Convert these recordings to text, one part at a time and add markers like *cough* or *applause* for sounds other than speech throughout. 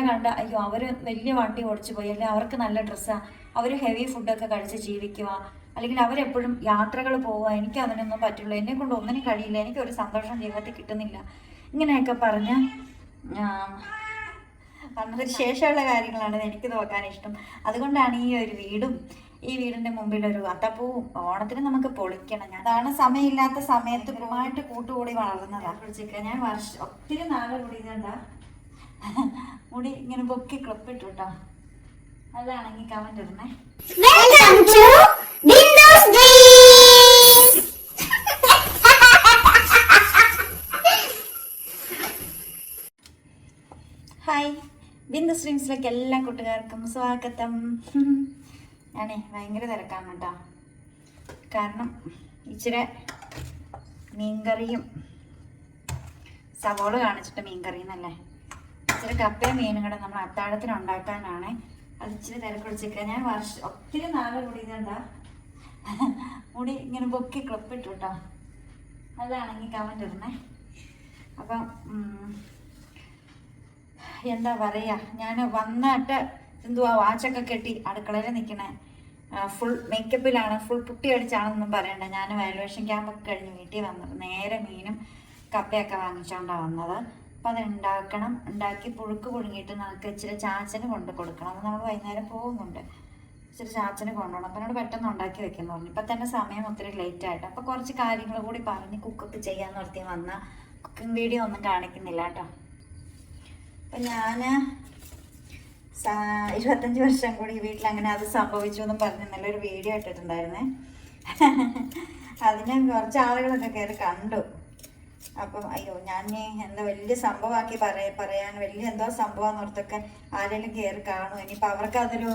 നമ്മളെ കണ്ട് അയ്യോ അവർ വലിയ വണ്ടി ഓടിച്ചു പോയി. അല്ലെങ്കിൽ അവർക്ക് നല്ല ഡ്രസ്സാണ് അവർ ഹെവി ഫുഡൊക്കെ കഴിച്ച് ജീവിക്കുക അല്ലെങ്കിൽ അവരെപ്പോഴും യാത്രകൾ പോവുക. എനിക്ക് അതിനൊന്നും പറ്റുള്ളൂ എന്നെ കൊണ്ട് ഒന്നിനും കഴിയില്ല. എനിക്ക് ഒരു സന്തോഷം ജീവിതത്തിൽ കിട്ടുന്നില്ല. ഇങ്ങനെയൊക്കെ പറഞ്ഞ് വന്നതിന് ശേഷമുള്ള കാര്യങ്ങളാണ് എനിക്ക് നോക്കാൻ ഇഷ്ടം. അതുകൊണ്ടാണ് ഈ ഒരു വീടും ഈ വീടിന്റെ മുമ്പിൽ ഒരു അത്തപ്പൂവും ഓണത്തിന് നമുക്ക് പൊളിക്കണം. ഞാൻ അതാണ് സമയമില്ലാത്ത സമയത്ത് പൂവായിട്ട് കൂട്ടുകൂടി വളർന്നതാണ് ചിക്കൻ ഞാൻ വർഷം ഒത്തിരി നാളെ കൂടി മുടി ഇങ്ങനെ പൊക്കി ക്ലിപ്പിട്ടു കേട്ടോ അതാണെങ്കിൽ കമന്റ് ഇടണേ! ഹായ് ബിന്ദു സ്ട്രീംസിലേക്ക് എല്ലാ കൂട്ടുകാർക്കും സ്വാഗതം. ഞാനേ ഭയങ്കര തിരക്കാണ് കേട്ടോ. കാരണം ഇച്ചിരി മീൻകറിയും സവോള കാണിച്ചിട്ട് മീൻകറി എന്നല്ലേ ഇച്ചിരി കപ്പയും മീനും കൂടെ നമ്മൾ അത്താഴത്തിന് ഉണ്ടാക്കാനാണ്. അത് ഇച്ചിരി തിരക്കുടിച്ചിരിക്കുക ഞാൻ വർഷം ഒത്തിരി നാളെ കൂടി മുടി ഇങ്ങനെ പൊക്കി ക്ലിപ്പിട്ടു കേട്ടോ അതാണെങ്കിൽ കമന്റ് ഇടണേ അപ്പം എന്താ പറയുക ഞാൻ വന്നിട്ട് എന്തുവാ വാച്ചൊക്കെ കെട്ടി അടുക്കളയിൽ നിൽക്കണേ. ഫുൾ മേക്കപ്പിലാണ് ഫുൾ പുട്ടി അടിച്ചാണെന്നൊന്നും പറയണ്ട. ഞാൻ വാലുവേഷൻ ക്യാമ്പൊക്കെ കഴിഞ്ഞ് വീട്ടിൽ വന്നത് നേരെ മീനും കപ്പയൊക്കെ വാങ്ങിച്ചുകൊണ്ടാണ് വന്നത്. അപ്പം അത് ഉണ്ടാക്കണം ഉണ്ടാക്കി പുഴുക്ക് പുഴുങ്ങിയിട്ട് നമുക്ക് ഇച്ചിരി ചാച്ചന് കൊണ്ട് കൊടുക്കണം. അത് നമ്മൾ വൈകുന്നേരം പോകുന്നുണ്ട്. ഇച്ചിരി ചാച്ചന് കൊണ്ടുപോകണം അപ്പം എന്നോട് പെട്ടെന്ന് ഉണ്ടാക്കി വെക്കുന്നു പറഞ്ഞു. ഇപ്പം തന്നെ സമയം ഒത്തിരി ലേറ്റ് ആയിട്ട്. അപ്പം കുറച്ച് കാര്യങ്ങൾ കൂടി പറഞ്ഞ് കുക്കൊക്കെ ചെയ്യാൻ നിർത്തി വന്ന കുക്കിംഗ് വീഡിയോ ഒന്നും കാണിക്കുന്നില്ല കേട്ടോ. അപ്പം ഞാൻ ഇരുപത്തഞ്ച് വർഷം കൂടി വീട്ടിൽ അങ്ങനെ അത് സംഭവിച്ചു എന്നും പറഞ്ഞ് നല്ലൊരു വീഡിയോ ഇട്ടിട്ടുണ്ടായിരുന്നേ. *laughs* അതിനെ കുറച്ച് ആളുകളൊക്കെ കയറി കണ്ടു. അപ്പം അയ്യോ ഞാൻ എന്താ വലിയ സംഭവമാക്കി പറയ പറയാൻ വലിയ എന്തോ സംഭവം ഓർത്തൊക്കെ ആരെങ്കിലും കയറി കാണുമോ ഇനിയിപ്പോൾ അവർക്ക് അതൊരു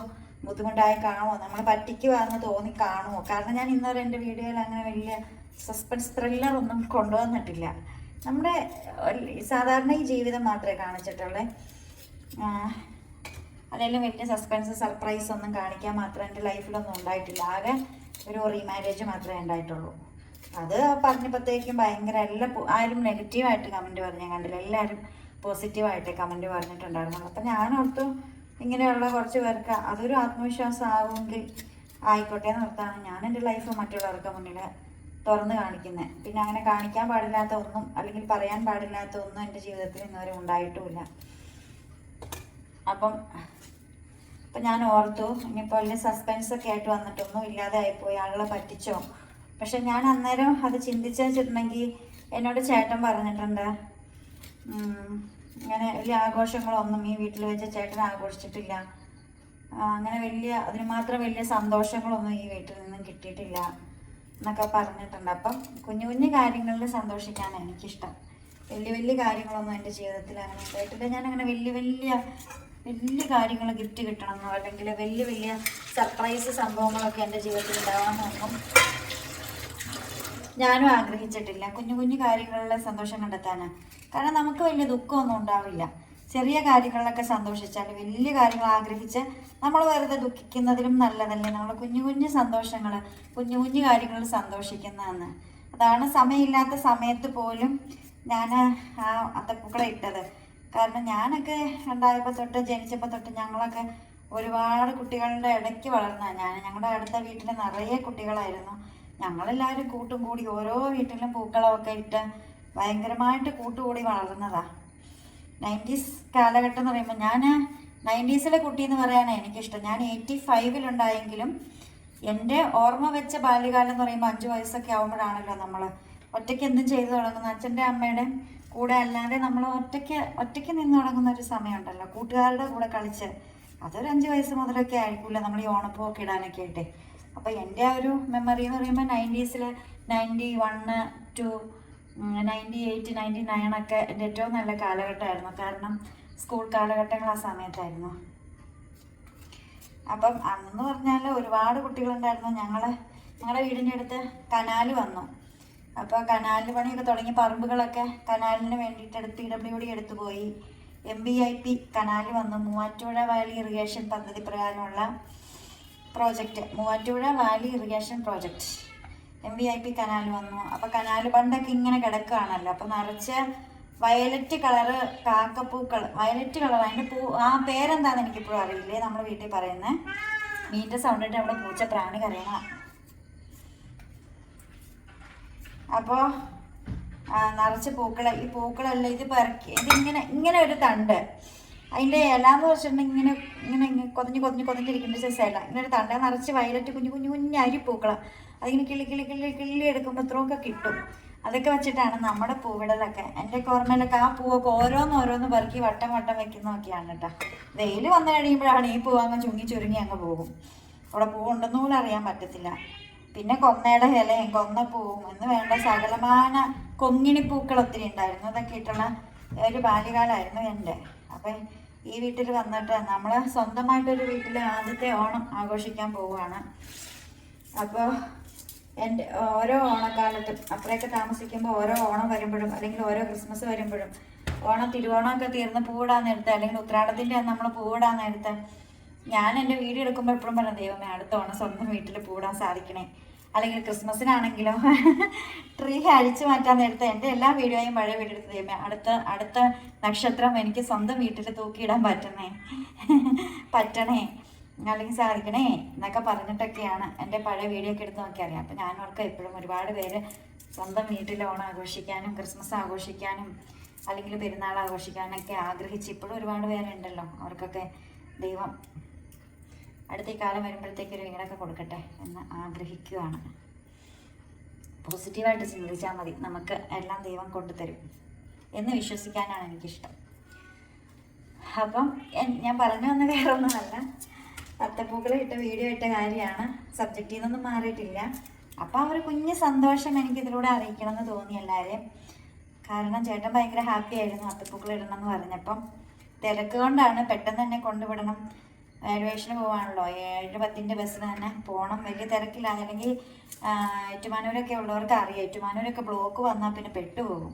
ബുദ്ധിമുട്ടായി കാണുമോ നമ്മൾ പറ്റിക്കുവാന്ന് തോന്നി കാണുമോ കാരണം ഞാൻ ഇന്നുവരെ എന്റെ വീഡിയോയിൽ അങ്ങനെ വലിയ സസ്പെൻസ് ത്രില്ലർ ഒന്നും കൊണ്ടുവന്നിട്ടില്ല. നമ്മുടെ സാധാരണ ഈ ജീവിതം മാത്രമേ കാണിച്ചിട്ടുള്ളേ. അല്ലെങ്കിലും വലിയ സസ്പെൻസ് സർപ്രൈസ് ഒന്നും കാണിക്കാൻ മാത്രം എന്റെ ലൈഫിലൊന്നും ഉണ്ടായിട്ടില്ല. ആകെ ഒരു റീമാരേജ് മാത്രമേ ഉണ്ടായിട്ടുള്ളൂ. അത് പറഞ്ഞപ്പോഴത്തേക്കും ഭയങ്കര എല്ലാ ആരും നെഗറ്റീവായിട്ട് കമന്റ് പറഞ്ഞാൽ കണ്ടില്ല. എല്ലാവരും പോസിറ്റീവായിട്ട് കമന്റ് പറഞ്ഞിട്ടുണ്ടായിരുന്നു അപ്പം ഓർത്തു ഇങ്ങനെയുള്ള കുറച്ച് പേർക്ക് അതൊരു ആത്മവിശ്വാസം ആവുമെങ്കിൽ ആയിക്കോട്ടെ എന്ന് ഓർത്താണ് ഞാൻ എന്റെ ലൈഫ് മറ്റുള്ളവർക്ക് മുന്നിൽ തുറന്ന് കാണിക്കുന്നത് പിന്നെ അങ്ങനെ കാണിക്കാൻ പാടില്ലാത്ത ഒന്നും അല്ലെങ്കിൽ പറയാൻ പാടില്ലാത്ത ഒന്നും എന്റെ ജീവിതത്തിൽ ഇന്നുവരെ ഉണ്ടായിട്ടുമില്ല. അപ്പം അപ്പം ഞാൻ ഓർത്തു ഇനിയിപ്പോൾ വലിയ സസ്പെൻസൊക്കെ ആയിട്ട് വന്നിട്ടൊന്നും ഇല്ലാതെ ആയിപ്പോയി ആളുകളെ പറ്റിച്ചോ? പക്ഷെ ഞാൻ അന്നേരം അത് ചിന്തിച്ചു വെച്ചിട്ടുണ്ടെങ്കിൽ എന്നോട് ചേട്ടൻ പറഞ്ഞിട്ടുണ്ട്. അങ്ങനെ വലിയ ആഘോഷങ്ങളൊന്നും ഈ വീട്ടിൽ വെച്ച് ചേട്ടൻ ആഘോഷിച്ചിട്ടില്ല. അങ്ങനെ വലിയ അതിന് മാത്രം വലിയ സന്തോഷങ്ങളൊന്നും ഈ വീട്ടിൽ നിന്നും കിട്ടിയിട്ടില്ല എന്നൊക്കെ പറഞ്ഞിട്ടുണ്ട്. അപ്പം കുഞ്ഞു കുഞ്ഞു കാര്യങ്ങളിൽ സന്തോഷിക്കാനാണ് എനിക്കിഷ്ടം. വലിയ വലിയ കാര്യങ്ങളൊന്നും എന്റെ ജീവിതത്തിൽ അങ്ങനെ ഉണ്ടായിട്ടില്ല. ഞാൻ അങ്ങനെ വലിയ വലിയ വലിയ കാര്യങ്ങൾ ഗിഫ്റ്റ് കിട്ടണമെന്നോ അല്ലെങ്കിൽ വലിയ വലിയ സർപ്രൈസ് സംഭവങ്ങളൊക്കെ എന്റെ ജീവിതത്തിൽ ഉണ്ടാവാമെന്നൊന്നും ഞാനും ആഗ്രഹിച്ചിട്ടില്ല. കുഞ്ഞു കുഞ്ഞു കാര്യങ്ങളിലെ സന്തോഷം കണ്ടെത്താനാണ് കാരണം നമുക്ക് വലിയ ദുഃഖമൊന്നും ഉണ്ടാവില്ല. ചെറിയ കാര്യങ്ങളിലൊക്കെ സന്തോഷിച്ചാൽ വലിയ കാര്യങ്ങൾ ആഗ്രഹിച്ച് നമ്മൾ വെറുതെ ദുഃഖിക്കുന്നതിലും നല്ലതല്ലേ? നമ്മൾ കുഞ്ഞു കുഞ്ഞു സന്തോഷങ്ങൾ കുഞ്ഞു കുഞ്ഞു കാര്യങ്ങളിൽ സന്തോഷിക്കുന്നതെന്ന് അതാണ് സമയമില്ലാത്ത സമയത്ത് പോലും ഞാൻ ആ അത്തപ്പൂക്കളെ ഇട്ടത്. കാരണം ഞാനൊക്കെ ഉണ്ടായപ്പോൾ തൊട്ട് ജനിച്ചപ്പോൾ തൊട്ട് ഞങ്ങളൊക്കെ ഒരുപാട് കുട്ടികളുടെ ഇടയ്ക്ക് വളർന്ന ഞാൻ ഞങ്ങളുടെ അടുത്ത വീട്ടിൽ നിറയെ കുട്ടികളായിരുന്നു. ഞങ്ങളെല്ലാവരും കൂട്ടും കൂടി ഓരോ വീട്ടിലും പൂക്കളമൊക്കെ ഇട്ട് ഭയങ്കരമായിട്ട് കൂട്ടുകൂടി വളർന്നതാ. നയന്റീസ് കാലഘട്ടം എന്ന് പറയുമ്പോൾ ഞാൻ നയന്റീസിലെ കുട്ടി എന്ന് പറയാനാണ് എനിക്കിഷ്ടം. ഞാൻ എയ്റ്റി ഫൈവിലുണ്ടായെങ്കിലും എന്റെ ഓർമ്മ വെച്ച ബാല്യകാലം എന്ന് പറയുമ്പോൾ അഞ്ച് വയസ്സൊക്കെ ആകുമ്പോഴാണല്ലോ നമ്മൾ ഒറ്റയ്ക്ക് എന്തും ചെയ്തു തുടങ്ങുന്നത്. അച്ഛന്റെ അമ്മയുടെ കൂടെ അല്ലാതെ നമ്മൾ ഒറ്റയ്ക്ക് ഒറ്റയ്ക്ക് നിന്ന് തുടങ്ങുന്ന ഒരു സമയമുണ്ടല്ലോ. കൂട്ടുകാരുടെ കൂടെ കളിച്ച്. അതൊരു അഞ്ച് വയസ്സ് മുതലൊക്കെ ആയിരിക്കില്ല നമ്മൾ ഈ ഓണപ്പൂവൊക്കെ ഇടാനൊക്കെ ആയിട്ട്. അപ്പോൾ എന്റെ ആ ഒരു മെമ്മറി എന്ന് പറയുമ്പോൾ നയന്റീസിൽ ninety one to ninety eight ninety നയനൊക്കെ എന്റെ ഏറ്റവും നല്ല കാലഘട്ടമായിരുന്നു. കാരണം സ്കൂൾ കാലഘട്ടങ്ങൾ ആ സമയത്തായിരുന്നു. അപ്പം അന്നെന്ന് പറഞ്ഞാൽ ഒരുപാട് കുട്ടികളുണ്ടായിരുന്നു. ഞങ്ങൾ ഞങ്ങളുടെ വീടിന്റെ അടുത്ത് കനാൽ വന്നു. അപ്പോൾ കനാലിന് പണിയൊക്കെ തുടങ്ങി പറമ്പുകളൊക്കെ കനാലിന് വേണ്ടിയിട്ട് എടുത്ത് പി ഡബ്ല്യു ഡി എടുത്തു പോയി. M B I P canal വന്നു. മൂവാറ്റുപുഴ വാലി ഇറിഗേഷൻ പദ്ധതി പ്രകാരമുള്ള project. Muvattupuzha valley irrigation project M V I P canal വന്നു. അപ്പോൾ കനാൽ പണ്ടൊക്കെ ഇങ്ങനെ കിടക്കുകയാണല്ലോ അപ്പോൾ നിറച്ച് വയലറ്റ് കളറ് കാക്കപ്പൂക്കൾ. വയലറ്റ് കളർ അതിന്റെ പൂ ആ പേരെന്താന്ന് എനിക്കിപ്പോഴും അറിയില്ലേ? നമ്മൾ വീട്ടിൽ പറയുന്നത് മീന്റെ സൗണ്ടിട്ട് നമ്മുടെ പൂച്ച പ്രാണി കരയണം അപ്പോൾ നിറച്ച് പൂക്കൾ ഈ പൂക്കളെല്ലാം ഇത് പെറക്കി ഇതിങ്ങനെ ഇങ്ങനെ ഒരു തണ്ട്. അതിന്റെ ഇല എന്ന് വെച്ചിട്ടുണ്ടെങ്കിൽ ഇങ്ങനെ ഇങ്ങനെ ഇങ്ങനെ കൊതഞ്ഞ് കൊതഞ്ഞ് കൊതഞ്ഞിരിക്കുന്ന സൈസ് ഇല ഇങ്ങനെ തണ്ട നിറച്ച് വയലറ്റ് കുഞ്ഞു കുഞ്ഞു കുഞ്ഞു അരി പൂക്കളാണ് അതിങ്ങനെ കിളി കിളി കിളി കിള്ളി എടുക്കുമ്പോൾ ഇത്രയൊക്കെ കിട്ടും. അതൊക്കെ വെച്ചിട്ടാണ് നമ്മുടെ പൂവിടലൊക്കെ. എന്റെ ഓർമ്മയിലൊക്കെ ആ പൂവൊക്കെ ഓരോന്ന് ഓരോന്ന് പെറുക്കി വട്ടം വട്ടം വെക്കുന്നതൊക്കെയാണ് കേട്ടോ. വെയിൽ വന്നു കഴിയുമ്പോഴാണ് ഈ പൂവ് അങ്ങ് ചുങ്ങി ചുരുങ്ങി അങ്ങ് പോകും. അവിടെ പൂവുണ്ടെന്ന് പോലും അറിയാൻ പറ്റത്തില്ല. പിന്നെ കൊന്നയുടെ ഇലയും കൊന്നപ്പൂവും എന്ന് വേണ്ട സകലമാന കൊങ്ങിണിപ്പൂക്കൾ ഒത്തിരി ഉണ്ടായിരുന്നു. അതൊക്കെ ഇട്ടുള്ള ഒരു ബാല്യകാലമായിരുന്നു എന്റെ. അപ്പം ഈ വീട്ടിൽ വന്നിട്ട് നമ്മൾ സ്വന്തമായിട്ടൊരു വീട്ടിൽ ആദ്യത്തെ ഓണം ആഘോഷിക്കാൻ പോവുകയാണ്. അപ്പോൾ എന്റെ ഓരോ ഓണക്കാലത്തും അത്രയൊക്കെ താമസിക്കുമ്പോൾ ഓരോ ഓണം വരുമ്പോഴും അല്ലെങ്കിൽ ഓരോ ക്രിസ്മസ് വരുമ്പോഴും ഓണം തിരുവോണമൊക്കെ തീർന്ന് പൂവിടാൻ നേരത്തെ അല്ലെങ്കിൽ ഉത്രാടത്തിന്റെ നമ്മൾ പൂവിടാൻ നേരത്തെ ഞാൻ എന്റെ വീഡിയോ എടുക്കുമ്പോൾ എപ്പോഴും പറഞ്ഞു ദൈവമേ അടുത്ത ഓണം സ്വന്തം വീട്ടിൽ പൂവിടാൻ സാധിക്കണേ. അല്ലെങ്കിൽ ക്രിസ്മസിനാണെങ്കിലോ *laughs* ട്രീ അഴിച്ചു മാറ്റാൻ നേരത്തെ എന്റെ എല്ലാ വീഡിയോയും പഴയ വീഡിയോ എടുത്ത് അടുത്ത അടുത്ത നക്ഷത്രം എനിക്ക് സ്വന്തം വീട്ടിൽ തൂക്കിയിടാൻ പറ്റണേ *laughs* പറ്റണേ അല്ലെങ്കിൽ സാധിക്കണേ എന്നൊക്കെ പറഞ്ഞിട്ടൊക്കെയാണ് എന്റെ പഴയ വീഡിയോ ഒക്കെ എടുത്ത് നോക്കി അറിയാം അപ്പം ഞാൻ ഓർക്ക എപ്പോഴും ഒരുപാട് പേര് സ്വന്തം വീട്ടിൽ ഓണം ആഘോഷിക്കാനും ക്രിസ്മസ് ആഘോഷിക്കാനും അല്ലെങ്കിൽ പെരുന്നാൾ ആഘോഷിക്കാനൊക്കെ ആഗ്രഹിച്ച് ഇപ്പോഴും ഒരുപാട് പേരുണ്ടല്ലോ. അവർക്കൊക്കെ ദൈവം അടുത്ത കാലം വരുമ്പോഴത്തേക്ക് ഒരു വീടൊക്കെ കൊടുക്കട്ടെ എന്ന് ആഗ്രഹിക്കുകയാണ്. പോസിറ്റീവായിട്ട് ചിന്തിച്ചാൽ മതി. നമുക്ക് എല്ലാം ദൈവം കൊണ്ടുതരും എന്ന് വിശ്വസിക്കാനാണ് എനിക്കിഷ്ടം. അപ്പം ഞാൻ പറഞ്ഞു വന്ന വേറെ ഒന്നുമല്ല അത്തപ്പൂക്കൾ ഇട്ട വീഡിയോ ഇട്ട കാര്യമാണ്. സബ്ജക്റ്റിൽ നിന്നൊന്നും മാറിയിട്ടില്ല. അപ്പോൾ ആ ഒരു കുഞ്ഞ് സന്തോഷം എനിക്കിതിലൂടെ അറിയിക്കണം എന്ന് തോന്നി എല്ലാവരെയും. കാരണം ചേട്ടൻ ഭയങ്കര ഹാപ്പി ആയിരുന്നു അത്തപ്പൂക്കൾ ഇടണം എന്ന് പറഞ്ഞപ്പം. തിരക്ക് കൊണ്ടാണ് പെട്ടെന്ന് തന്നെ കൊണ്ടുവിടണം. വാലുവേഷന് പോവാണല്ലോ. ഏഴ് പത്തിന്റെ ബസ്സിന് തന്നെ പോകണം വലിയ തിരക്കില്ല. അല്ലെങ്കിൽ ഏറ്റുമാനൂരൊക്കെ ഉള്ളവർക്ക് അറിയാം. ഏറ്റുമാനൂരൊക്കെ ബ്ലോക്ക് വന്നാൽ പിന്നെ പെട്ടുപോകും.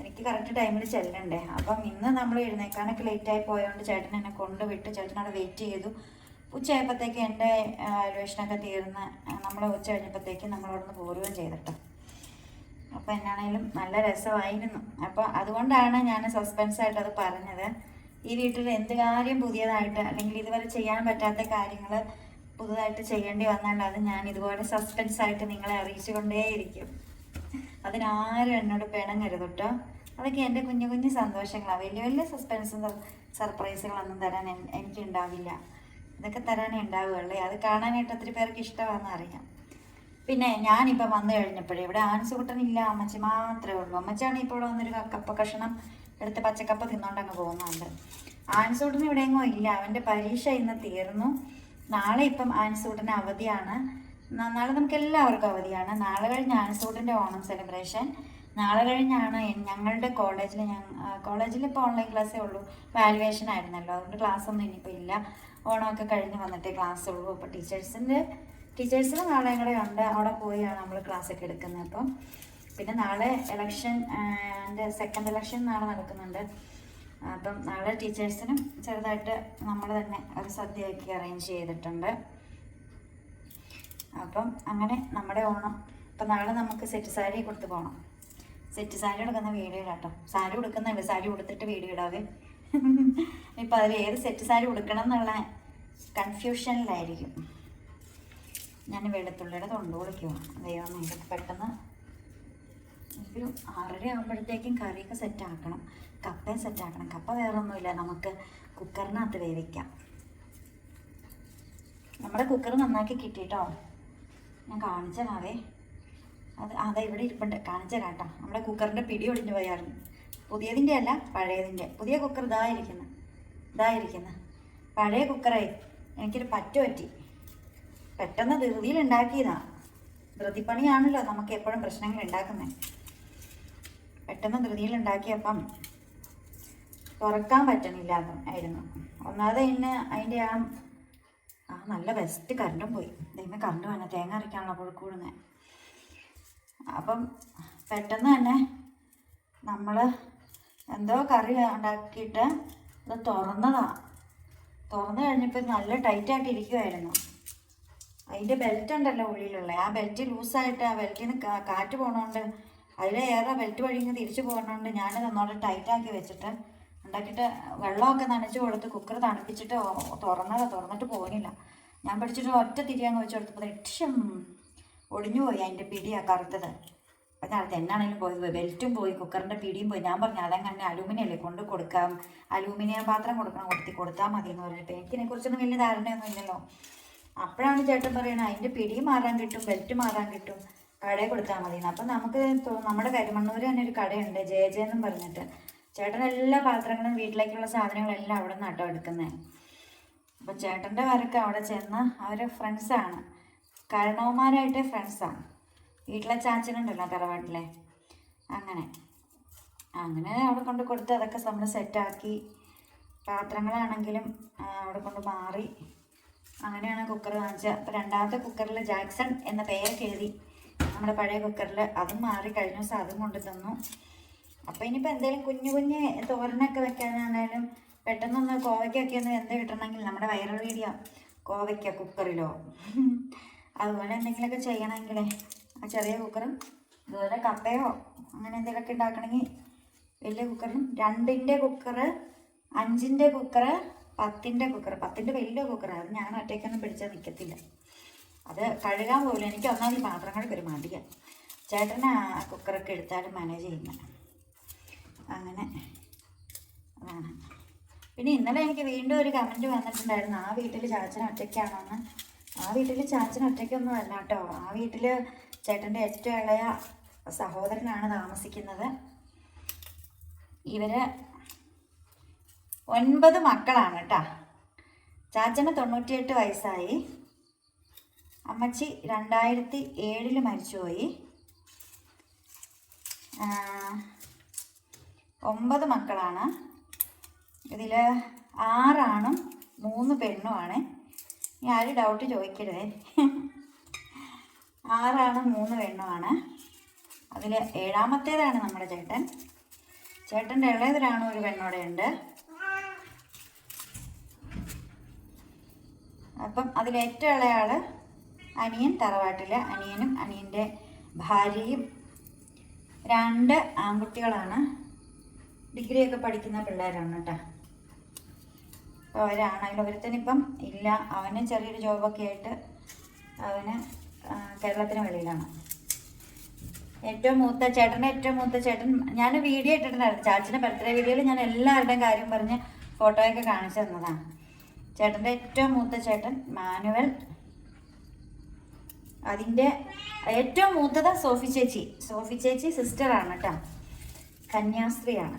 എനിക്ക് കറക്റ്റ് ടൈമിൽ ചെല്ലണ്ടേ? അപ്പം ഇന്ന് നമ്മൾ എഴുന്നേക്കാനൊക്കെ ലേറ്റായി പോയതുകൊണ്ട് ചേട്ടൻ എന്നെ കൊണ്ടുവിട്ട് ചേട്ടൻ അവിടെ വെയിറ്റ് ചെയ്തു. ഉച്ചയായപ്പോഴത്തേക്ക് എന്റെ വാലുവേഷനൊക്കെ തീർന്ന് നമ്മൾ ഉച്ച കഴിഞ്ഞപ്പോഴത്തേക്ക് നമ്മളവിടുന്ന് പോരുകയും ചെയ്തിട്ടോ. അപ്പോൾ എന്നാണേലും നല്ല രസമായിരുന്നു. അപ്പോൾ അതുകൊണ്ടാണ് ഞാൻ സസ്പെൻസായിട്ടത് പറഞ്ഞത്. ഈ വീട്ടിൽ എന്ത് കാര്യം പുതിയതായിട്ട് അല്ലെങ്കിൽ ഇതുവരെ ചെയ്യാൻ പറ്റാത്ത കാര്യങ്ങൾ പുതുതായിട്ട് ചെയ്യേണ്ടി വന്നാൽ അത് ഞാൻ ഇതുപോലെ സസ്പെൻസ് ആയിട്ട് നിങ്ങളെ അറിയിച്ചു കൊണ്ടേയിരിക്കും. അതിനാരും എന്നോട് പിണങ്ങരുത് കേട്ടോ അതൊക്കെ എന്റെ കുഞ്ഞു കുഞ്ഞു സന്തോഷങ്ങളാണ് വലിയ വലിയ സസ്പെൻസും സർപ്രൈസുകളൊന്നും തരാൻ എനിക്ക് എനിക്കുണ്ടാവില്ല. ഇതൊക്കെ തരാനേ ഉണ്ടാവുകയുള്ളേ. അത് കാണാനായിട്ട് ഒത്തിരി പേർക്ക് ഇഷ്ടമാണെന്ന് അറിയാം. പിന്നെ ഞാനിപ്പോൾ വന്നു കഴിഞ്ഞപ്പോഴേ ഇവിടെ ആൻസുകുട്ടനില്ല അമ്മച്ചി മാത്രമേ ഉള്ളൂ. അമ്മച്ചാണ് ഇപ്പോൾ വന്നൊരു കപ്പ കഷണം എടുത്ത് പച്ചക്കപ്പ തിന്നോണ്ടങ്ങ് പോകുന്നുണ്ട്. ആൻസൂട്ടിന് ഇവിടെ എങ്ങോ ഇല്ല. അവന്റെ പരീക്ഷ ഇന്ന് തീർന്നു. നാളെ ഇപ്പം ആൻസൂട്ടിന് അവധിയാണ്. നാളെ നമുക്ക് എല്ലാവർക്കും അവധിയാണ്. നാളെ കഴിഞ്ഞ് ആൻസൂട്ടിന്റെ ഓണം സെലിബ്രേഷൻ. നാളെ കഴിഞ്ഞാണ് ഞങ്ങളുടെ കോളേജിൽ കോളേജിൽ ഇപ്പോൾ ഓൺലൈൻ ക്ലാസ്സേ ഉള്ളൂ. വാലുവേഷൻ ആയിരുന്നല്ലോ. അതുകൊണ്ട് ക്ലാസ് ഒന്നും ഇനിയിപ്പോൾ ഇല്ല. ഓണമൊക്കെ കഴിഞ്ഞ് വന്നിട്ടേ ക്ലാസ് ഉള്ളൂ അപ്പോൾ ടീച്ചേഴ്സിന്റെ ടീച്ചേഴ്സിന് നാളെ കൂടെ ഉണ്ട് അവിടെ പോയാണ് നമ്മൾ ക്ലാസ്സൊക്കെ എടുക്കുന്നത്. അപ്പം പിന്നെ നാളെ ഇലക്ഷൻ എന്റെ സെക്കൻഡ് ഇലക്ഷൻ നാളെ നടക്കുന്നുണ്ട്. അപ്പം നാളെ ടീച്ചേഴ്സിനും ചെറുതായിട്ട് നമ്മൾ തന്നെ ഒരു സദ്യയാക്കി അറേഞ്ച് ചെയ്തിട്ടുണ്ട്. അപ്പം അങ്ങനെ നമ്മുടെ ഓണം അപ്പം നാളെ നമുക്ക് സെറ്റ് സാരി കൊടുത്ത് പോകണം സെറ്റ് സാരി എടുക്കുന്ന വീഡിയോ കേട്ടോ സാരി ഉടുക്കുന്നുണ്ട്. സാരി ഉടുത്തിട്ട് വീഡിയോ ഇടാതെ *laughs* ഇപ്പം അതിൽ ഏത് സെറ്റ് സാരി ഉടുക്കണം എന്നുള്ള കൺഫ്യൂഷനിലായിരിക്കും ഞാൻ വെളുത്തുള്ളിയുടെ തൊണ്ട് വിളിക്കുക ദൈവം നിങ്ങൾക്ക് പെട്ടെന്ന് ഒരു ആറര ആകുമ്പോഴത്തേക്കും കറിയൊക്കെ സെറ്റ് ആക്കണം. കപ്പയും സെറ്റ് ആക്കണം. കപ്പ വേറെ ഒന്നുമില്ല നമുക്ക് കുക്കറിനകത്ത് വേവിക്കാം. നമ്മുടെ കുക്കർ നന്നാക്കി കിട്ടിയിട്ടോ ഞാൻ കാണിച്ചതാവേ അത് അതാ ഇവിടെ ഇരിപ്പുണ്ട്. കാണിച്ച കേട്ടോ നമ്മുടെ കുക്കറിന്റെ പിടി ഒടിഞ്ഞു പോയായിരുന്നു. പുതിയതിന്റെ അല്ല പഴയതിന്റെ പുതിയ കുക്കർ ഇതായിരിക്കുന്നു ഇതായിരിക്കുന്നു പഴയ കുക്കറേ. എനിക്കൊരു പറ്റു പറ്റി. പെട്ടെന്ന് ധൃതിയിൽ ഉണ്ടാക്കിയതാണ് ധൃതിപ്പണിയാണല്ലോ. നമുക്ക് എപ്പോഴും പ്രശ്നങ്ങൾ ഉണ്ടാക്കുന്നത് പെട്ടെന്ന് ധൃതിയിൽ ഉണ്ടാക്കിയപ്പം തുറക്കാൻ പറ്റണില്ല ആയിരുന്നു. ഒന്നാമത് അതിന് അതിന്റെ ആ ആ നല്ല ബെസ്റ്റ് കറണ്ടും പോയി. ദൈവം കറണ്ട് വേണം തേങ്ങ അരയ്ക്കാനുള്ള പുഴുക്കൂടുന്നത് അപ്പം പെട്ടെന്ന് തന്നെ നമ്മൾ എന്തോ കറി ഉണ്ടാക്കിയിട്ട് അത് തുറന്നതാ. തുറന്നു കഴിഞ്ഞപ്പോൾ നല്ല ടൈറ്റായിട്ട് ഇരിക്കുമായിരുന്നു അതിന്റെ ബെൽറ്റ് ഉണ്ടല്ലോ ഉള്ളിലുള്ള. ആ ബെൽറ്റ് ലൂസായിട്ട് ആ ബെൽറ്റിൽ നിന്ന് കാറ്റ് പോണോണ്ട് അതിൽ ഏറെ ബെൽറ്റ് വഴിങ്ങ് തിരിച്ചു പോകുന്നതുകൊണ്ട് ഞാൻ നന്നോളം ടൈറ്റാക്കി വെച്ചിട്ട് ഉണ്ടാക്കിയിട്ട് വെള്ളമൊക്കെ നനച്ച് കൊടുത്ത് കുക്കർ തണുപ്പിച്ചിട്ട് തുറന്നത്. തുറന്നിട്ട് പോകുന്നില്ല ഞാൻ പിടിച്ചിട്ട് ഒറ്റ തിരിയാങ്ങ് വെച്ച് കൊടുത്തപ്പോൾ ലക്ഷ്യം ഒടിഞ്ഞു പോയി അതിന്റെ പിടിയാ കറുത്തത്. അപ്പം ഞാൻ എന്നാണേലും പോയി ബെൽറ്റും പോയി കുക്കറിന്റെ പിടിയും പോയി. ഞാൻ പറഞ്ഞു അതങ്ങനെ അലൂമിനിയം അല്ലേ കൊണ്ട് കൊടുക്കാം? അലൂമിനിയം പാത്രം കൊടുക്കണം കൊടുത്തി കൊടുത്താൽ മതി എന്ന് പറഞ്ഞിട്ട് എനിക്കിനെ കുറിച്ചൊന്നും വലിയ ധാരണയൊന്നും ഇല്ലല്ലോ. അപ്പോഴാണ് ചേട്ടൻ പറയണത് അതിന്റെ പിടി മാറാൻ കിട്ടും ബെൽറ്റ് മാറാൻ കിട്ടും. കടയിൽ കൊടുത്താൽ മതി അപ്പം നമുക്ക് നമ്മുടെ കരിമണ്ണൂർ തന്നെ ഒരു കടയുണ്ട് ജയ ജയ എന്നും പറഞ്ഞിട്ട്. ചേട്ടൻ എല്ലാ പാത്രങ്ങളും വീട്ടിലേക്കുള്ള സാധനങ്ങളെല്ലാം അവിടെ നിന്ന് കേട്ടോ എടുക്കുന്നത് അപ്പം ചേട്ടന്റെ വരക്ക് അവിടെ ചെന്ന് അവർ ഫ്രണ്ട്സാണ് കാരണവന്മാരായിട്ട് ഫ്രണ്ട്സാണ് വീട്ടിലെ ചാച്ചനുണ്ടല്ലോ തറവാട്ടിലെ. അങ്ങനെ. അങ്ങനെ അവിടെ കൊണ്ട് കൊടുത്ത് അതൊക്കെ നമ്മൾ സെറ്റാക്കി പാത്രങ്ങളാണെങ്കിലും അവിടെ കൊണ്ട് മാറി. അങ്ങനെയാണ് കുക്കർ വാങ്ങിച്ചത്. അപ്പോൾ രണ്ടാമത്തെ കുക്കറിൽ ജാക്സൺ എന്ന പേരൊക്കെ എഴുതി. നമ്മുടെ പഴയ കുക്കറിൽ അതും മാറി കഴിഞ്ഞ ദിവസം അതും കൊണ്ട് തന്നു. അപ്പോൾ ഇനിയിപ്പോൾ എന്തെങ്കിലും കുഞ്ഞു കുഞ്ഞ് തോരനൊക്കെ വെക്കാനാണേലും പെട്ടെന്നൊന്ന് കോവയ്ക്കൊക്കെ ഒന്ന് എന്ത് കിട്ടണമെങ്കിൽ നമ്മുടെ വൈറൽ വീഡിയോ കോവയ്ക്ക കുക്കറിലോ. അതുപോലെ എന്തെങ്കിലുമൊക്കെ ചെയ്യണമെങ്കിലേ ആ ചെറിയ കുക്കറും ഇതുപോലെ കപ്പയോ അങ്ങനെ എന്തെങ്കിലുമൊക്കെ ഉണ്ടാക്കണമെങ്കിൽ വലിയ കുക്കറും രണ്ടിന്റെ കുക്കറ് അഞ്ചിന്റെ കുക്കറ് പത്തിന്റെ കുക്കർ പത്തിന്റെ വലിയ കുക്കറാണ് അത് ഞാൻ ഒറ്റയ്ക്കൊന്നും പിടിച്ചാൽ നിൽക്കത്തില്ല അത് കഴുകാൻ പോലും എനിക്ക് ഒന്നാമത് പാത്രങ്ങൾക്ക് ഒരു മടിയാണ് ചേട്ടന് കുക്കറൊക്കെ എടുത്താലും മാനേജ് ചെയ്യുന്ന. അങ്ങനെ. അതാണ്. പിന്നെ ഇന്നലെ എനിക്ക് വീണ്ടും ഒരു കമന്റ് വന്നിട്ടുണ്ടായിരുന്നു. ആ വീട്ടിൽ ചാച്ചൻ ഒറ്റയ്ക്കാണോന്ന്. ആ വീട്ടിൽ ചാച്ചൻ ഒറ്റയ്ക്കൊന്നും അല്ല കേട്ടോ. ആ വീട്ടിൽ ചേട്ടന്റെ ഏറ്റവും ഇളയ സഹോദരനാണ് താമസിക്കുന്നത്. ഇവർ ഒൻപത് മക്കളാണ് കേട്ടോ. ചാച്ചന് തൊണ്ണൂറ്റിയെട്ട് വയസ്സായി. അമ്മച്ചി രണ്ടായിരത്തി ഏഴിൽ മരിച്ചുപോയി. ഒമ്പത് മക്കളാണ്. ഇതിൽ ആറാണും മൂന്ന് പെണ്ണുമാണ് ഇനി ആരും ഡൗട്ട് ചോദിക്കരുത്. ആറാണും മൂന്ന് പെണ്ണുമാണ് അതിൽ ഏഴാമത്തേതാണ് നമ്മുടെ ചേട്ടൻ. ചേട്ടന്റെ ഇളയതിലാണ് ഒരു പെണ്ണോടെ ഉണ്ട്. അപ്പം അതിൽ ഇളയാൾ അനിയൻ തറവാട്ടിൽ അനിയനും അനിയന്റെ ഭാര്യയും രണ്ട് ആൺകുട്ടികളാണ്. ഡിഗ്രിയൊക്കെ പഠിക്കുന്ന പിള്ളേരാണ് കേട്ടോ. അപ്പോൾ അവരാണെങ്കിലും ഒരുത്തനിപ്പം ഇല്ല. അവന് ചെറിയൊരു ജോബൊക്കെ ആയിട്ട് അവന് കേരളത്തിന് വെളിയിലാണ്. ഏറ്റവും മൂത്ത ചേട്ടൻ ഏറ്റവും മൂത്ത ചേട്ടൻ ഞാൻ വീഡിയോ ഇട്ടിട്ടുണ്ടായിരുന്നു. ചാച്ചിന്റെ ബർത്ത്ഡേ വീഡിയോയിൽ ഞാൻ എല്ലാവരുടെയും കാര്യം പറഞ്ഞ് ഫോട്ടോയൊക്കെ കാണിച്ചു തന്നതാണ്. ചേട്ടന്റെ ഏറ്റവും മൂത്ത ചേട്ടൻ മാനുവൽ അതിന്റെ ഏറ്റവും മൂത്തത് സോഫി ചേച്ചി. സോഫി ചേച്ചി സിസ്റ്ററാണ് കേട്ടോ. കന്യാസ്ത്രീയാണ്.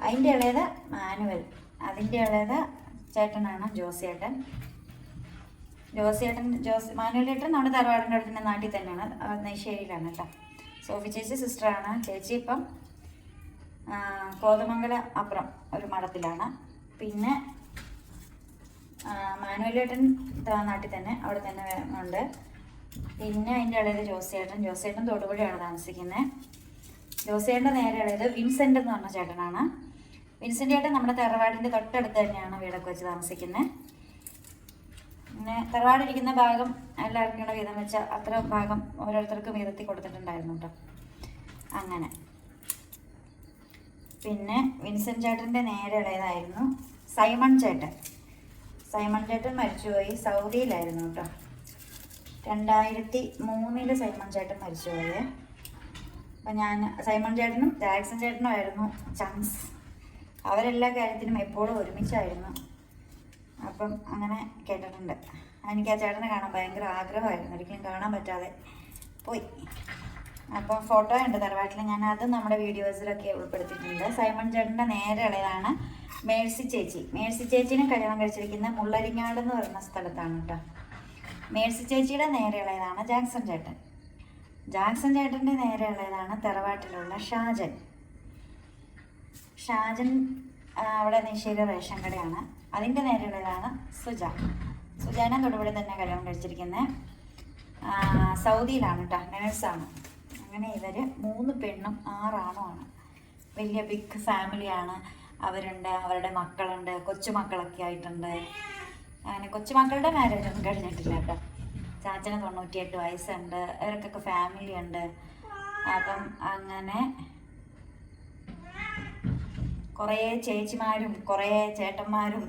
അതിന്റെ ഇളയത് മാനുവൽ. അതിന്റെ ഇളയത് ചേട്ടനാണ് ജോസിയേട്ടൻ. ജോസിയേട്ടൻ ജോസ് മാനുവൽ ഏട്ടൻ നമ്മുടെ തറവാടിന്റെ അടുത്തിന്റെ നാട്ടിൽ തന്നെയാണ്. നെയ്ശ്ശേരിയിലാണ് കേട്ടോ. സോഫി ചേച്ചി സിസ്റ്ററാണ്. ചേച്ചി ഇപ്പം കോതമംഗലം അപ്പുറം ഒരു മഠത്തിലാണ്. പിന്നെ മാനുവലേട്ടൻ നാട്ടിൽ തന്നെ അവിടെ തന്നെ വരുന്നുണ്ട് പിന്നെ അതിന്റെ ഇടയിൽ ജോസിയേട്ടൻ ജോസേട്ടൻ തൊടുപുഴയാണ് താമസിക്കുന്നത്. ജോസിയേട്ടന്റെ നേരെ ഇടയിൽ വിൻസെന്റ് എന്ന് പറഞ്ഞ ചേട്ടനാണ്. വിൻസെന്റ് ചേട്ടൻ നമ്മുടെ തറവാടിന്റെ തൊട്ടടുത്ത് തന്നെയാണ് വീടൊക്കെ വെച്ച് താമസിക്കുന്നത്. പിന്നെ തറവാടിരിക്കുന്ന ഭാഗം എല്ലാവർക്കും കൂടെ വീതം വെച്ച അത്ര ഭാഗം ഓരോരുത്തർക്കും വീതത്തിൽ കൊടുത്തിട്ടുണ്ടായിരുന്നു കേട്ടോ. അങ്ങനെ. പിന്നെ വിൻസെന്റ് ചേട്ടന്റെ നേരെ ഇളയതായിരുന്നു സൈമൺ ചേട്ടൻ. സൈമൺ ചേട്ടൻ മരിച്ചുപോയി. സൗദിയിലായിരുന്നു കേട്ടോ. രണ്ടായിരത്തി മൂന്നിൽ സൈമൺ ചേട്ടൻ മരിച്ചുപോയത് അപ്പം ഞാൻ സൈമൺ ചേട്ടനും ജാക്സൺ ചേട്ടനും ആയിരുന്നു ചാൻസ് അവരെല്ലാ കാര്യത്തിനും എപ്പോഴും ഒരുമിച്ചായിരുന്നു. അപ്പം അങ്ങനെ കേട്ടിട്ടുണ്ട്. എനിക്ക് ആ ചേട്ടനെ കാണാൻ ഭയങ്കര ആഗ്രഹമായിരുന്നു. ഒരിക്കലും കാണാൻ പറ്റാതെ. പോയി. അപ്പം ഫോട്ടോ ഉണ്ട് തറവാട്ടിൽ ഞാൻ അത് നമ്മുടെ വീഡിയോസിലൊക്കെ ഉൾപ്പെടുത്തിയിട്ടുണ്ട്. സൈമൺ ചേട്ടന്റെ നേരെ ഇളയതാണ് മേഴ്സി ചേച്ചി. മേഴ്സി ചേച്ചിനെ കല്യാണം കഴിച്ചിരിക്കുന്ന മുള്ളരിങ്ങാട് എന്ന് പറയുന്ന സ്ഥലത്താണ് കേട്ടോ. മേഴ്സി ചേച്ചിയുടെ നേരെ ഇളയതാണ് ജാക്സൺ ചേട്ടൻ. ജാക്സൺ ചേട്ടന്റെ നേരെ ഉള്ളതാണ് തറവാട്ടിലുള്ള ഷാജൻ. ഷാജൻ അവിടെ നിശ്ചയിലെ റേഷൻ കടയാണ്. അതിന്റെ നേരെ നേരെയുള്ളതാണ് സുജ. സുജാന തൊടുപുഴ തന്നെ കല്യാണം കഴിച്ചിരിക്കുന്നത് സൗദിയിലാണ് കേട്ടോ. നേഴ്സാണ് അങ്ങനെ ഇവർ മൂന്ന് പെണ്ണും ആറാണുമാണ്. വലിയ ബിഗ് ഫാമിലിയാണ് അവരുണ്ട് അവരുടെ മക്കളുണ്ട് കൊച്ചുമക്കളൊക്കെ ആയിട്ടുണ്ട്. അങ്ങനെ കൊച്ചുമക്കളുടെ മാരേജ് ഒന്നും കഴിഞ്ഞിട്ടില്ല കേട്ടോ. ചാച്ചന് തൊണ്ണൂറ്റിയെട്ട് വയസ്സുണ്ട് അവർക്കൊക്കെ ഫാമിലി ഉണ്ട്. അപ്പം അങ്ങനെ കുറേ ചേച്ചിമാരും കുറേ ചേട്ടന്മാരും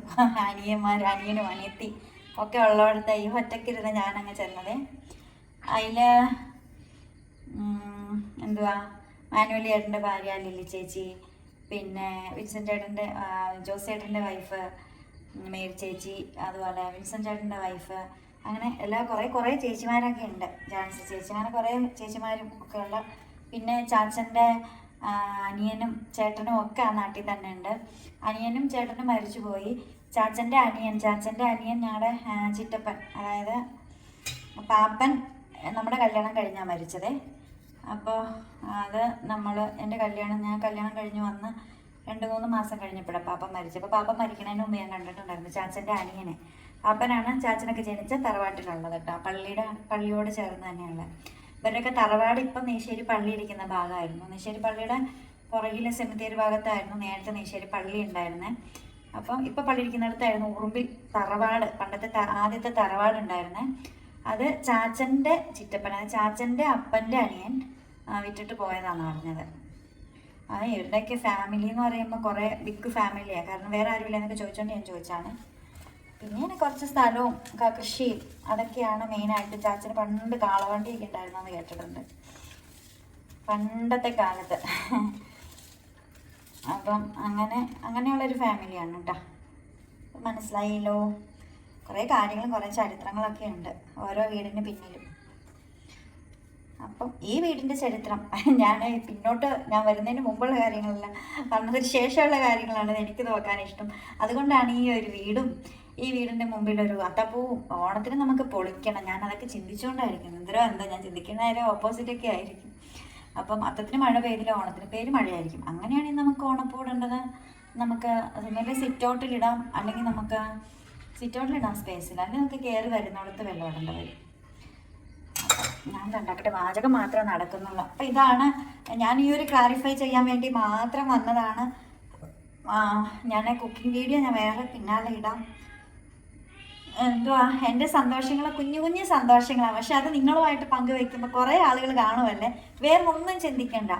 അനിയന്മാരും അനിയനും അനിയത്തി ഒക്കെ ഉള്ളവിടുത്തെ ഈ ഒറ്റക്കിരുന്ന് ഞാനങ്ങ് ചെന്നത്. അതിൽ എന്തുവാ? മാനുവലി ഏട്ടന്റെ ഭാര്യ ലില്ലി ചേച്ചി? പിന്നെ വിൻസെന്റ് ചേട്ടന്റെ ജോസ് ചേട്ടന്റെ വൈഫ് മേരി ചേച്ചി അതുപോലെ വിൻസെന്റ് ചേട്ടന്റെ വൈഫ് അങ്ങനെ എല്ലാ കുറേ കുറേ ചേച്ചിമാരൊക്കെ ഉണ്ട്. ജാൻസി ചേച്ചി അങ്ങനെ കുറേ ചേച്ചിമാരും ഒക്കെ ഉള്ള പിന്നെ ചാച്ചന്റെ അനിയനും ചേട്ടനും ഒക്കെ ആ നാട്ടിൽ തന്നെ ഉണ്ട്. അനിയനും ചേട്ടനും മരിച്ചു പോയി ചാച്ചന്റെ അനിയൻ ചാച്ചന്റെ അനിയൻ ഞങ്ങളുടെ ചിറ്റപ്പൻ അതായത് പാപ്പൻ നമ്മുടെ കല്യാണം കഴിഞ്ഞാൽ മരിച്ചതേ. അപ്പോൾ അത് നമ്മൾ എന്റെ കല്യാണം ഞാൻ കല്യാണം കഴിഞ്ഞ് വന്ന് രണ്ട് മൂന്ന് മാസം കഴിഞ്ഞപ്പോഴാണ് പാപ്പൻ മരിച്ചപ്പോൾ പാപ്പ മരിക്കണതിന് മുമ്പ് ഞാൻ കണ്ടിട്ടുണ്ടായിരുന്നു ചാച്ചന്റെ അനിയനെ. അപ്പനാണ് ചാച്ചനൊക്കെ ജനിച്ച തറവാട്ടിലുള്ളത് കേട്ടോ. പള്ളിയുടെ പള്ളിയോട് ചേർന്ന് തന്നെയുള്ള ഇവരുടെയൊക്കെ തറവാട് ഇപ്പം നെയ്ശ്ശേരി പള്ളി ഇരിക്കുന്ന ഭാഗമായിരുന്നു. നെയ്ശ്ശേരി പള്ളിയുടെ പുറകിലെ സെമിത്തേരി ഭാഗത്തായിരുന്നു നേരത്തെ നെയ്ശ്ശേരി പള്ളി ഉണ്ടായിരുന്നത് അപ്പം ഇപ്പം പള്ളി ഇരിക്കുന്നിടത്തായിരുന്നു ഉറുമ്പിൽ തറവാട് പണ്ടത്തെ ആദ്യത്തെ തറവാട് ഉണ്ടായിരുന്നേ. അത് ചാച്ചന്റെ ചിറ്റപ്പൻ ചാച്ചന്റെ അപ്പന്റെ അനിയൻ. വിറ്റിട്ട് പോയതാണെന്ന് പറഞ്ഞത്. ആ ഇവരുടെയൊക്കെ ഫാമിലി എന്ന് പറയുമ്പോൾ കുറേ ബിഗ് ഫാമിലിയാണ് കാരണം വേറെ ആരുമില്ല എന്നൊക്കെ ചോദിച്ചോണ്ട് ഞാൻ ചോദിച്ചാണ്. പിന്നെ കുറച്ച് സ്ഥലവും കൃഷിയും അതൊക്കെയാണ് മെയിനായിട്ട് ചാച്ചന് പണ്ട് കാളവണ്ടിയൊക്കെ ഉണ്ടായിരുന്നു എന്ന് കേട്ടിട്ടുണ്ട്. പണ്ടത്തെ കാലത്ത്. അപ്പം അങ്ങനെ അങ്ങനെയുള്ളൊരു ഫാമിലിയാണ് കേട്ടോ മനസ്സിലായല്ലോ? കുറേ കാര്യങ്ങളും കുറേ ചരിത്രങ്ങളൊക്കെ ഉണ്ട്. ഓരോ വീടിന് പിന്നിലും. അപ്പം ഈ വീടിന്റെ ചരിത്രം *laughs* ഞാൻ പിന്നോട്ട് ഞാൻ വരുന്നതിന് മുമ്പുള്ള കാര്യങ്ങളല്ല പറഞ്ഞതിന് ശേഷമുള്ള കാര്യങ്ങളാണ് എനിക്ക് നോക്കാൻ ഇഷ്ടം. അതുകൊണ്ടാണ് ഈ ഒരു വീടും ഈ വീടിന്റെ മുമ്പിലൊരു അത്തപ്പൂവും ഓണത്തിന് നമുക്ക് പൊളിക്കണം. ഞാൻ അതൊക്കെ ചിന്തിച്ചുകൊണ്ടായിരിക്കും എന്തോ എന്താ ഞാൻ ചിന്തിക്കുന്ന നേരം ഓപ്പോസിറ്റ് ഒക്കെ ആയിരിക്കും. അപ്പം അത്തത്തിന് മഴ പെയ്തില്ല ഓണത്തിന് പേര് മഴയായിരിക്കും. അങ്ങനെയാണെങ്കിൽ നമുക്ക് ഓണപ്പൂടേണ്ടത് നമുക്ക് അതുപോലെ സിറ്റ് ഔട്ടിലിടാം അല്ലെങ്കിൽ നമുക്ക് സിറ്റ് ഔട്ടിലിടാം സ്പേസിൽ അല്ലെങ്കിൽ നമുക്ക് കയറി വരുന്നിടത്ത് വെള്ളം ഇടേണ്ടി വരും. ഞാൻ കണ്ടാക്കട്ടെ വാചകം മാത്രമേ നടക്കുന്നുള്ളൂ. അപ്പം ഇതാണ് ഞാൻ ഈ ഒരു ക്ലാരിഫൈ ചെയ്യാൻ വേണ്ടി മാത്രം വന്നതാണ്. ഞാൻ കുക്കിംഗ് വീഡിയോ ഞാൻ വേറെ പിന്നാലെ ഇടാം. എന്തുവാ? എന്റെ സന്തോഷങ്ങൾ കുഞ്ഞു കുഞ്ഞു സന്തോഷങ്ങളാണ് പക്ഷെ അത് നിങ്ങളുമായിട്ട് പങ്കുവെക്കുമ്പോൾ കുറേ ആളുകൾ കാണുമല്ലേ വേറെ ഒന്നും ചിന്തിക്കണ്ട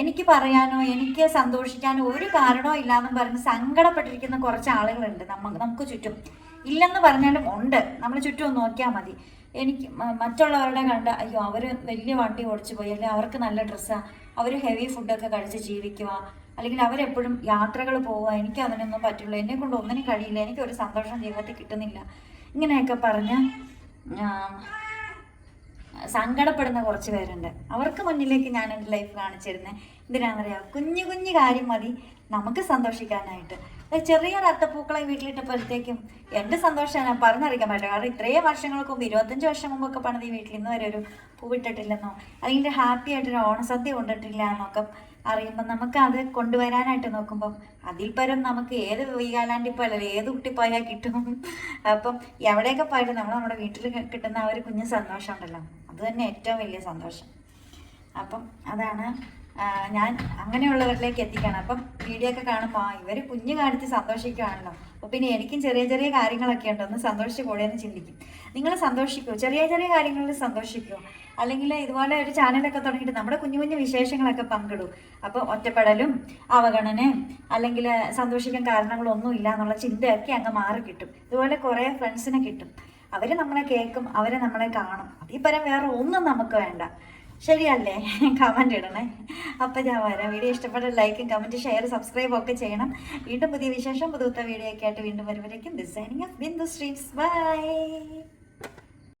എനിക്ക് പറയാനോ എനിക്ക് സന്തോഷിക്കാനോ ഒരു കാരണവും ഇല്ലാന്നും പറഞ്ഞ് സങ്കടപ്പെട്ടിരിക്കുന്ന കുറച്ച് ആളുകളുണ്ട് നമ്മ നമുക്ക് ചുറ്റും. ഇല്ലെന്ന് പറഞ്ഞാലും ഉണ്ട്. നമ്മൾ ചുറ്റും നോക്കിയാൽ മതി. എനിക്ക് മറ്റുള്ളവരുടെ കണ്ട് അയ്യോ അവർ വലിയ വണ്ടി ഓടിച്ചു പോയി. അല്ലെങ്കിൽ അവർക്ക് നല്ല ഡ്രസ്സാണ് അവർ ഹെവി ഫുഡൊക്കെ കഴിച്ച് ജീവിക്കുക അല്ലെങ്കിൽ അവരെപ്പോഴും യാത്രകൾ പോവുക എനിക്ക് അതിനൊന്നും പറ്റില്ല. എന്നെ കൊണ്ട് ഒന്നിനും കഴിയില്ല. എനിക്ക് ഒരു സന്തോഷം ജീവിതത്തിൽ കിട്ടുന്നില്ല. ഇങ്ങനെയൊക്കെ പറഞ്ഞ് സങ്കടപ്പെടുന്ന കുറച്ച് പേരുണ്ട്. അവർക്ക് മുന്നിലേക്ക് ഞാൻ എന്റെ ലൈഫ് കാണിച്ചിരുന്നത് എന്തിനാണെന്നറിയാം? കുഞ്ഞു കുഞ്ഞു കാര്യം മതി. നമുക്ക് സന്തോഷിക്കാനായിട്ട്. അത് ചെറിയൊരു അത്തപ്പൂക്കളെ വീട്ടിലിട്ടപ്പോഴത്തേക്കും എന്റെ സന്തോഷം ഞാൻ പറഞ്ഞറിയിക്കാൻ പറ്റില്ല. കാരണം ഇത്രയും വർഷങ്ങൾക്ക് മുമ്പ് ഇരുപത്തഞ്ച് വർഷം മുമ്പൊക്കെ പണിത് ഈ വീട്ടിൽ ഇന്ന് വരെ ഒരു പൂവിട്ടിട്ടില്ലെന്നോ അല്ലെങ്കിൽ ഹാപ്പി ആയിട്ടൊരു ഓണസദ്യ കൊണ്ടിട്ടില്ല എന്നൊക്കെ അറിയുമ്പോൾ നമുക്ക് അത് കൊണ്ടുവരാനായിട്ട് നോക്കുമ്പോൾ അതിൽ പരം നമുക്ക് ഏത് വീകാലാണ്ടി പോയാലും ഏത് കുട്ടി പോയാൽ കിട്ടും? അപ്പം എവിടെയൊക്കെ പോയാലും നമ്മൾ നമ്മുടെ വീട്ടിൽ കിട്ടുന്ന ആ ഒരു കുഞ്ഞു സന്തോഷം ഉണ്ടല്ലോ അത് തന്നെ ഏറ്റവും വലിയ സന്തോഷം. അപ്പം അതാണ് ഞാൻ അങ്ങനെയുള്ളവരിലേക്ക് എത്തിക്കണം. അപ്പം വീഡിയോ ഒക്കെ കാണുമ്പോൾ ആ ഇവർ കുഞ്ഞു കാണിച്ച് സന്തോഷിക്കുകയാണല്ലോ അപ്പോൾ പിന്നെ എനിക്കും ചെറിയ ചെറിയ കാര്യങ്ങളൊക്കെ ഉണ്ട്. ഒന്ന് സന്തോഷിച്ച് കൂടെ എന്ന് ചിന്തിക്കും. നിങ്ങൾ സന്തോഷിക്കൂ? ചെറിയ ചെറിയ കാര്യങ്ങളിൽ സന്തോഷിക്കൂ? അല്ലെങ്കിൽ ഇതുപോലെ ഒരു ചാനലൊക്കെ തുടങ്ങിയിട്ട് നമ്മുടെ കുഞ്ഞു കുഞ്ഞു വിശേഷങ്ങളൊക്കെ പങ്കിടും. അപ്പോൾ ഒറ്റപ്പെടലും അവഗണനയും അല്ലെങ്കിൽ സന്തോഷിക്കാൻ കാരണങ്ങളൊന്നും ഇല്ല എന്നുള്ള ചിന്തയൊക്കെ അങ്ങ് മാറി കിട്ടും. ഇതുപോലെ കുറേ ഫ്രണ്ട്സിനെ കിട്ടും. അവർ നമ്മളെ കേൾക്കും അവരെ നമ്മളെ കാണും. അതിൽ വേറെ ഒന്നും നമുക്ക് വേണ്ട. ശരിയല്ലേ? കമന്റ് ഇടണേ. അപ്പം ഞാൻ വരാം. വീഡിയോ ഇഷ്ടപ്പെട്ട ലൈക്കും കമന്റ് ഷെയർ സബ്സ്ക്രൈബ് ഒക്കെ ചെയ്യണം. വീണ്ടും പുതിയ വിശേഷം പുതുത്ത വീഡിയോ ഒക്കെ ആയിട്ട് വീണ്ടും വരുമ്പോഴേക്കും. Designing of Bindu streets by